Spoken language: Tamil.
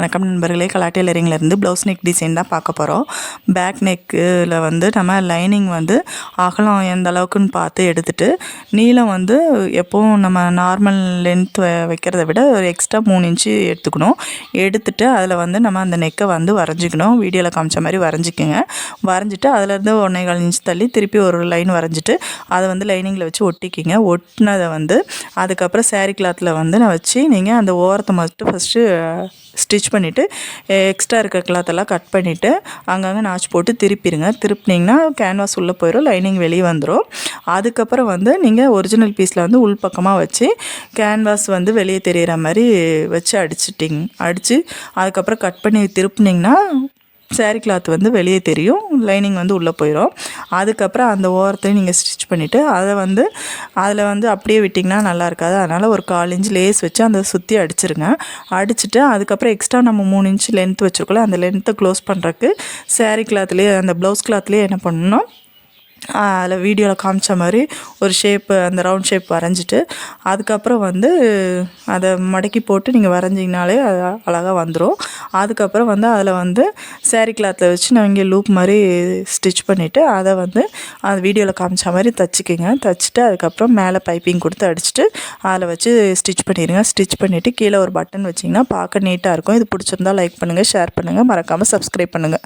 வணக்கம் நண்பர்களே. கலா டெய்லரிங்லேருந்து ப்ளவுஸ் நெக் டிசைன் தான் பார்க்க போகிறோம் பேக் நெக்கில் வந்து நம்ம லைனிங் வந்து அகலம் எந்த அளவுக்குன்னு பார்த்து எடுத்துகிட்டு நீளம் வந்து எப்போவும் நம்ம நார்மல் லென்த் வைக்கிறத விட ஒரு எக்ஸ்ட்ரா மூணு இன்ச்சு எடுத்துக்கணும். எடுத்துகிட்டு அதில் வந்து நம்ம அந்த நெக்கை வந்து வரைஞ்சிக்கணும். வீடியோவில் காமிச்ச மாதிரி வரைஞ்சிக்கோங்க. வரைஞ்சிட்டு அதுலேருந்து ஒன்றே கால் இன்ச் தள்ளி திருப்பி ஒரு லைன் வரைஞ்சிட்டு அதை வந்து லைனிங்கில் வச்சு ஒட்டிக்கிங்க. ஒட்டினதை வந்து அதுக்கப்புறம் சேரீ கிளாத்தில் வந்து நான் வச்சு நீங்கள் அந்த ஓரத்தை மட்டும் ஃபஸ்ட்டு ஸ்டிச் பண்ணிவிட்டு எக்ஸ்ட்ரா இருக்க கிளாத்தெல்லாம் கட் பண்ணிவிட்டு அங்கங்கே நாச் போட்டு திருப்பிடுங்க திருப்பினீங்கன்னா கேன்வாஸ் உள்ளே போயிடும் லைனிங் வெளியே வந்துடும் அதுக்கப்புறம் வந்து நீங்கள் ஒரிஜினல் பீஸில் வந்து உள் பக்கமாக வச்சு கேன்வாஸ் வந்து வெளியே தெரிகிற மாதிரி வச்சு அடிச்சிட்டிங் அடித்து அதுக்கப்புறம் கட் பண்ணி திருப்பினீங்கன்னா saree கிளாத் வந்து வெளியே தெரியும். லைனிங் வந்து உள்ளே போயிடும் அதுக்கப்புறம் அந்த ஓரத்தையும் நீங்கள் ஸ்டிச் பண்ணிவிட்டு அதை வந்து அதில் வந்து அப்படியே விட்டிங்கன்னா நல்லா இருக்காது. அதனால் ஒரு கால் இன்ச் லேஸ் வச்சு அந்த சுற்றி அடிச்சிருங்க. அடிச்சுட்டு அதுக்கப்புறம் எக்ஸ்ட்ரா நம்ம மூணு இன்ச் லென்த் வச்சுருக்கோம்ல அந்த லென்த்தை க்ளோஸ் பண்ணுறக்கு saree கிளாத்லேயே அந்த ப்ளவுஸ் கிளாத்லேயே என்ன பண்ணணும்? அதில் வீடியோவில் காமிச்ச மாதிரி ஒரு ஷேப்பு அந்த ரவுண்ட் ஷேப் வரைஞ்சிட்டு அதுக்கப்புறம் வந்து அதை மடக்கி போட்டு நீங்கள் வரைஞ்சிங்கனாலே அது அழகாக வந்துடும் அதுக்கப்புறம் வந்து அதில் வந்து சேரீ கிளாத்தில் வச்சு நான் இங்கே லூப் மாதிரி ஸ்டிச் பண்ணிவிட்டு அதை வந்து அந்த வீடியோவில் காமிச்ச மாதிரி தைச்சிக்கிங்க. தச்சுட்டு அதுக்கப்புறம் மேலே பைப்பிங் கொடுத்து அடிச்சுட்டு அதில் வச்சு ஸ்டிச் பண்ணிடுங்க ஸ்டிச் பண்ணிவிட்டு கீழே ஒரு பட்டன் வச்சிங்கன்னா பார்க்க நீட்டாக இருக்கும். இது பிடிச்சிருந்தா லைக் பண்ணுங்கள் ஷேர் பண்ணுங்கள் மறக்காமல் சப்ஸ்கிரைப் பண்ணுங்கள்